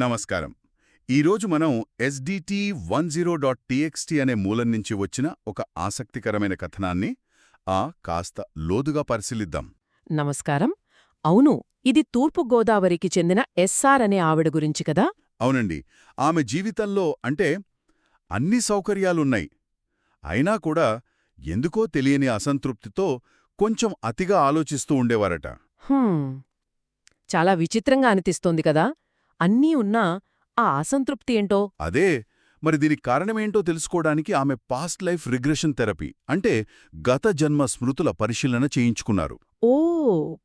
నమస్కారం. ఈరోజు మనం SDT one zero dot TXT అనే మూలం నుంచి వచ్చిన ఒక ఆసక్తికరమైన కథనాన్ని ఆ కాస్త లోతుగా పరిశీలిద్దాం. నమస్కారం. అవును ఇది తూర్పు గోదావరికి చెందిన ఎస్ఆర్ అనే ఆవిడ గురించి కదా? అవునండి. ఆమె జీవితంలో అంటే అన్ని సౌకర్యాలున్నాయి. అయినా కూడా ఎందుకో తెలియని అసంతృప్తితో కొంచెం అతిగా ఆలోచిస్తూ ఉండేవారట. చాలా విచిత్రంగా అనిపిస్తోంది కదా? అన్నీ ఉన్నా ఆ అసంతృప్తి ఏంటో? అదే. మరి దీనికి కారణమేంటో తెలుసుకోవడానికి ఆమె పాస్ట్ లైఫ్ రిగ్రెషన్ థెరపీ అంటే గత జన్మ స్మృతుల పరిశీలన చేయించుకున్నారు. ఓ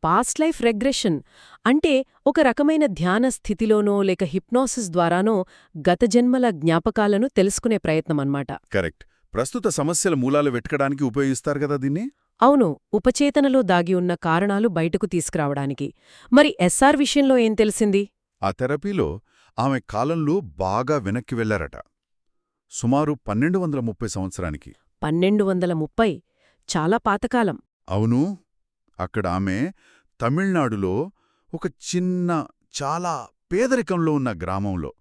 పాస్ట్ లైఫ్ రెగ్రెషన్. అంటే ఒక రకమైన ధ్యాన స్థితిలోనో లేక హిప్నోసిస్ ద్వారానో గత జన్మల జ్ఞాపకాలను తెలుసుకునే ప్రయత్నమన్నమాట కరెక్ట్. ప్రస్తుత సమస్యల మూలాలు వెతకడానికి ఉపయోగిస్తారు కదా దీన్ని? అవును. ఉపచేతనలో దాగి ఉన్న కారణాలు బయటకు తీసుకురావడానికి. మరి ఎస్ఆర్ విషయంలో ఏం తెలిసింది? ఆ థెరపీలో ఆమె కాలంలో బాగా వెనక్కి వెళ్ళారట సుమారు పన్నెండు వందల ముప్పై సంవత్సరానికి. పన్నెండు వందల ముప్పై చాలా పాతకాలం. అవును. అక్కడ ఆమె తమిళనాడులో ఒక చిన్న చాలా పేదరికంలో ఉన్న గ్రామంలో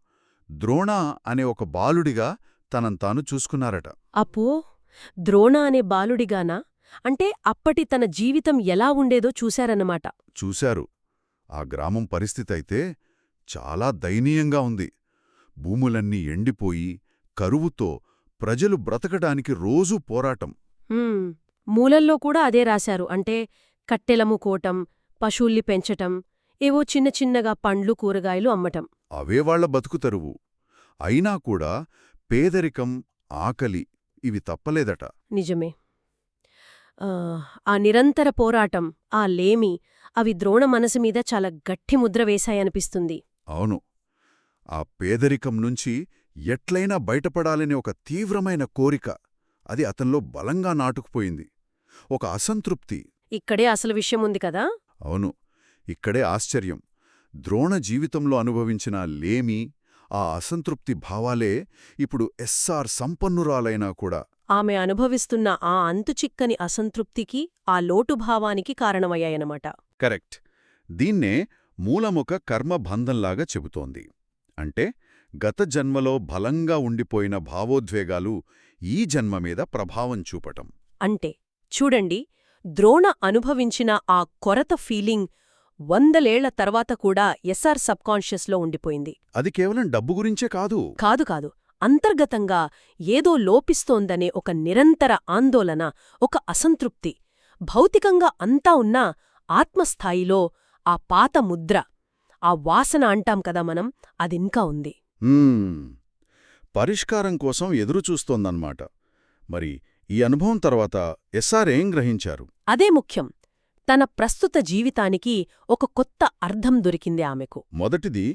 ద్రోణ అనే ఒక బాలుడిగా తనను తాను చూసుకున్నారట. అపో! ద్రోణ అనే బాలుడిగానా? అంటే అప్పటి తన జీవితం ఎలా ఉండేదో చూశారన్నమాట. చూశారు. ఆ గ్రామం పరిస్థితైతే చాలా దయనీయంగా ఉంది. భూములన్నీ ఎండిపోయి కరువుతో ప్రజలు బ్రతకడానికి రోజూ పోరాటం. మూలల్లో కూడా అదే రాశారు. అంటే కట్టెలముకోటం పశువుల్ని పెంచటం ఏవో చిన్న చిన్నగా పండ్లు కూరగాయలు అమ్మటం. అవే వాళ్ళ బతుకుతరువు అయినా కూడా పేదరికం ఆకలి ఇవి తప్పలేదట. నిజమే. ఆ, ఆ నిరంతర పోరాటం ఆ లేమి అవి ద్రోణ మనసు మీద చాలా గట్టి ముద్ర వేశాయనిపిస్తుంది. అవును. ఆ పేదరికం నుంచి ఎట్లైనా బయటపడాలని ఒక తీవ్రమైన కోరిక అది అతనిలో బలంగా నాటుకుపోయింది. ఒక అసంతృప్తి. ఇక్కడే అసలు విషయం ఉంది కదా? అవును. ఇక్కడే ఆశ్చర్యం. ద్రోణ జీవితంలో అనుభవించిన లేమి ఆ అసంతృప్తి భావాలే ఇప్పుడు ఎస్ఆర్ సంపన్నురాలైనా కూడా. ఆమె అనుభవిస్తున్న ఆ అంతుచిక్కని అసంతృప్తికి ఆ లోటుభావానికి కారణమయ్యాయనమాట కరెక్ట్. దీన్నే మూలముక కర్మబంధంలాగా చెబుతోంది. అంటే గత జన్మలో బలంగా ఉండిపోయిన భావోద్వేగాలు ఈ జన్మ మీద ప్రభావం చూపటం. అంటే చూడండి ద్రోణ అనుభవించిన ఆ కొరత ఫీలింగ్ వందలేళ్ళ తర్వాత కూడా ఎస్ఆర్ సబ్కాన్షియస్లో ఉండిపోయింది. అది కేవలం డబ్బు గురించే కాదు. కాదు కాదు అంతర్గతంగా ఏదో లోపిస్తోందనే ఒక నిరంతర ఆందోళన ఒక అసంతృప్తి. భౌతికంగా అంతా ఉన్నా ఆత్మస్థాయిలో ఆ పాత ముద్ర ఆ వాసన అంటాం కదా మనం అదింకా ఉంది. పరిష్కారం కోసం ఎదురుచూస్తోందన్నమాట మరి ఈ అనుభవం తర్వాత ఎస్ఆర్ ఏం గ్రహించారు? అదే ముఖ్యం. తన ప్రస్తుత జీవితానికి ఒక కొత్త అర్థం దొరికింది ఆమెకు. మొదటిది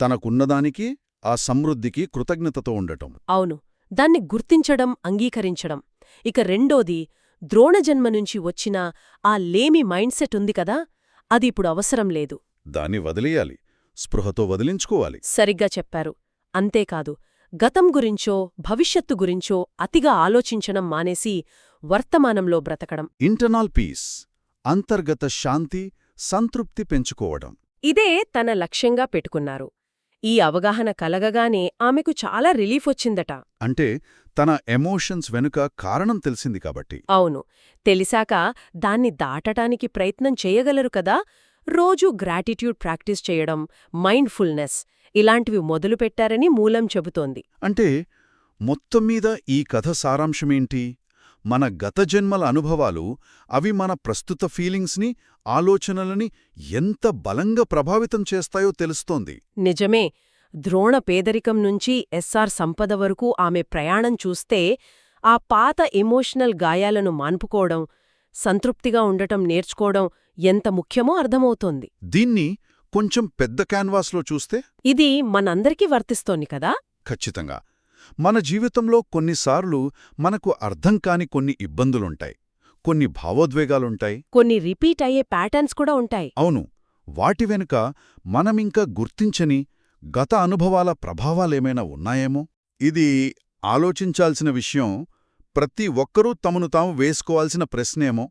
తనకున్నదానికి ఆ సమృద్ధికి కృతజ్ఞతతో ఉండటం. అవును. దాన్ని గుర్తించడం అంగీకరించడం. ఇక రెండోది ద్రోణజన్మ నుంచి వచ్చిన ఆ లేమి మైండ్సెట్ ఉంది కదా అది ఇప్పుడు అవసరం లేదు. దాన్ని వదిలేయాలి. స్పృహతో వదిలించుకోవాలి. సరిగ్గా చెప్పారు. అంతేకాదు గతం గురించో భవిష్యత్తు గురించో అతిగా ఆలోచించడం మానేసి వర్తమానంలో బ్రతకడం. ఇంటర్నల్ పీస్ అంతర్గత శాంతి సంతృప్తి పెంచుకోవడం. ఇదే తన లక్ష్యంగా పెట్టుకున్నారు. ఈ అవగాహన కలగగానే ఆమెకు చాలా రిలీఫ్ వచ్చిందట. అంటే తన ఎమోషన్స్ వెనుక కారణం తెలిసింది కాబట్టి. అవును. తెలిసాక దాన్ని దాటటానికి ప్రయత్నం చేయగలరు కదా? రోజూ గ్రాటిట్యూడ్ ప్రాక్టీస్ చేయడం మైండ్ఫుల్నెస్ ఇలాంటివి మొదలుపెట్టారని మూలం చెబుతోంది. అంటే మొత్తం మీద ఈ కథ సారాంశమేంటి? మన గత జన్మల అనుభవాలు అవి మన ప్రస్తుత ఫీలింగ్స్ని ఆలోచనలని ఎంత బలంగా ప్రభావితం చేస్తాయో తెలుస్తోంది. నిజమే. ద్రోణ పేదరికం నుంచి ఎస్ఆర్ సంపద వరకు ఆమె ప్రయాణం చూస్తే ఆ పాత ఎమోషనల్ గాయాలను మాన్పుకోవడం సంతృప్తిగా ఉండటం నేర్చుకోవడం ఎంత ముఖ్యమో అర్థమవుతోంది. దీన్ని కొంచెం పెద్ద క్యాన్వాస్లో చూస్తే? ఇది మనందరికీ వర్తిస్తోంది కదా? ఖచ్చితంగా. మన జీవితంలో కొన్నిసార్లు మనకు అర్థం కాని కొన్ని ఇబ్బందులుంటాయి. కొన్ని భావోద్వేగాలుంటాయి. కొన్ని రిపీట్ అయ్యే ప్యాటర్న్స్ కూడా ఉంటాయి. అవును. వాటి వెనుక మనమింకా గుర్తించని గత అనుభవాల ప్రభావాలేమైనా ఉన్నాయేమో? ఇది ఆలోచించాల్సిన విషయం ప్రతి ఒక్కరూ తమను తాము వేసుకోవాల్సిన ప్రశ్నేమో?